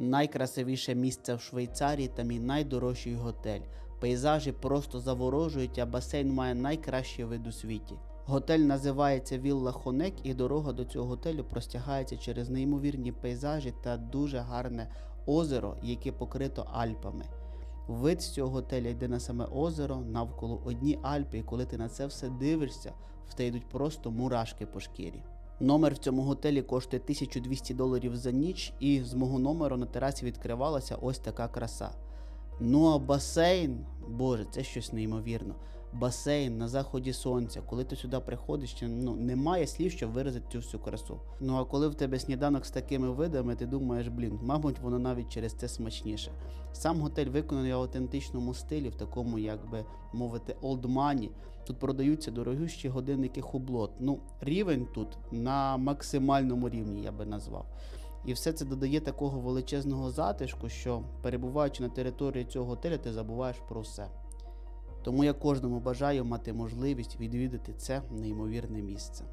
Найкрасивіше місце в Швейцарії та мій найдорожчий готель. Пейзажі просто заворожують, а басейн має найкращий вид у світі. Готель називається Вілла Хонек, і дорога до цього готелю простягається через неймовірні пейзажі та дуже гарне озеро, яке покрито Альпами. Вид з цього готеля йде на саме озеро, навколо одні Альпи, і коли ти на це все дивишся, в те йдуть просто мурашки по шкірі. Номер в цьому готелі коштує 1200 доларів за ніч, і з мого номеру на терасі відкривалася ось така краса. Ну а басейн, боже, це щось неймовірно. Басейн на заході сонця, коли ти сюди приходиш, ну немає слів, щоб виразити цю всю красу. Ну а коли в тебе сніданок з такими видами, ти думаєш, блін, мабуть, воно навіть через це смачніше. Сам готель виконаний в аутентичному стилі, в такому, як би мовити, money. Тут продаються дорогущі годинники хублот. Ну, рівень тут на максимальному рівні, я би назвав. І все це додає такого величезного затишку, що перебуваючи на території цього готелю, ти забуваєш про все. Тому я кожному бажаю мати можливість відвідати це неймовірне місце.